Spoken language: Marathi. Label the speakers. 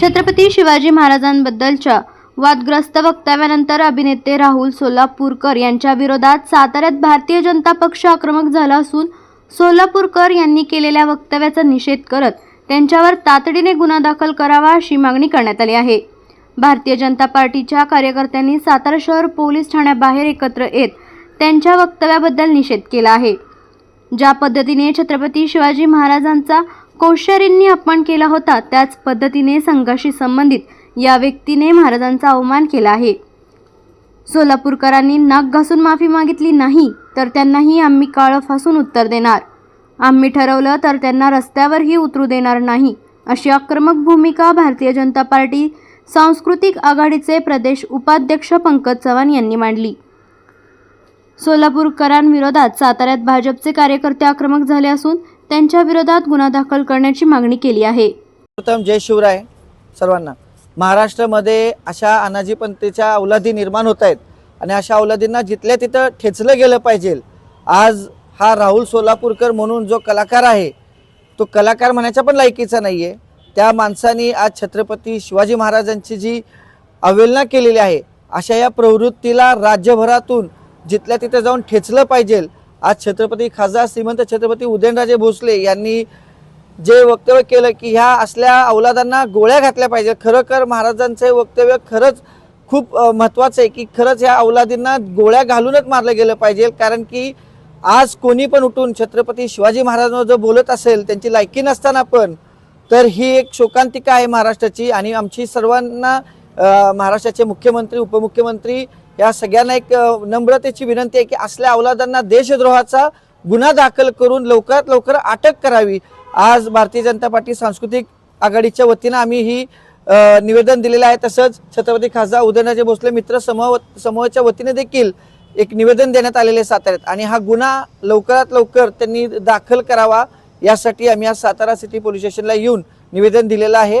Speaker 1: छत्रपती शिवाजी महाराजांबद्दलच्या वादग्रस्त वक्तव्यानंतर अभिनेते राहुल सोलापूरकर यांच्या विरोधात साताऱ्यात भारतीय जनता पक्ष आक्रमक झाला असून सोलापूरकर यांनी केलेल्या वक्तव्याचा निषेध करत त्यांच्यावर तातडीने गुन्हा दाखल करावा अशी मागणी करण्यात आली आहे. भारतीय जनता पार्टीच्या कार्यकर्त्यांनी सातारा शहर पोलीस ठाण्याबाहेर एकत्र येत त्यांच्या वक्तव्याबद्दल निषेध केला आहे. ज्या पद्धतीने छत्रपती शिवाजी महाराजांचा कौशरींनी अपमान केला होता त्याच पद्धतीने संघाशी संबंधित या व्यक्तीने महाराजांचा अवमान केला आहे. सोलापूरकरांनी नाक घासून माफी मागितली नाही तर त्यांनाही आम्ही काळं फासून उत्तर देणार. आम्ही ठरवलं तर त्यांना रस्त्यावरही उतरू देणार नाही अशी आक्रमक भूमिका भारतीय जनता पार्टी सांस्कृतिक आघाडीचे प्रदेश उपाध्यक्ष पंकज चव्हाण यांनी मांडली. सोलापूरकरांविरोधात साताऱ्यात भाजपचे कार्यकर्ते आक्रमक झाले असून त्यांच्या विरोधात गुन्हा दाखल करण्याची मागणी केली आहे.
Speaker 2: प्रथम जय शिवराय सर्वांना. महाराष्ट्रामध्ये अशा अनाजीपंथीच्या अवलादी निर्माण होत आहेत आणि अशा अवलादींना जिथल्या तिथं ठेचलं गेलं पाहिजे. आज हा राहुल सोलापूरकर म्हणून जो कलाकार आहे तो कलाकार म्हणायचा पण लायकीचा नाही आहे त्या माणसाने आज छत्रपती शिवाजी महाराजांची जी अवहेलना केलेली आहे अशा या प्रवृत्तीला राज्यभरातून जिथल्या तिथं जाऊन ठेचलं पाहिजे. आज छत्रपती खासदार श्रीमंत छत्रपती उदयनराजे भोसले यांनी जे वक्तव्य केलं की ह्या असल्या अवलादांना गोळ्या घातल्या पाहिजे. खरं महाराजांचे वक्तव्य खरंच खूप महत्त्वाचं आहे की खरंच ह्या अवलादींना गोळ्या घालूनच मारलं गेलं पाहिजे. कारण की आज कोणी पण उठून छत्रपती शिवाजी महाराजांवर जर बोलत असेल त्यांची लायकी नसताना पण तर ही एक शोकांतिका आहे महाराष्ट्राची. आणि आमची सर्वांना महाराष्ट्राचे मुख्यमंत्री उपमुख्यमंत्री या सगळ्यांना एक नम्रतेची विनंती आहे की असल्या अवलादांना देशद्रोहाचा गुन्हा दाखल करून लवकरात लवकर अटक करावी. आज भारतीय जनता पार्टी सांस्कृतिक आघाडीच्या वतीनं आम्ही ही निवेदन दिलेलं आहे. तसंच छत्रपती खासदार उदयनराजे भोसले मित्र समूह समूहाच्या वतीने देखील एक निवेदन देण्यात आलेले साताऱ्यात. आणि हा गुन्हा लवकरात लवकर त्यांनी दाखल करावा यासाठी आम्ही आज सातारा सिटी पोलीस स्टेशनला येऊन निवेदन दिलेलं आहे.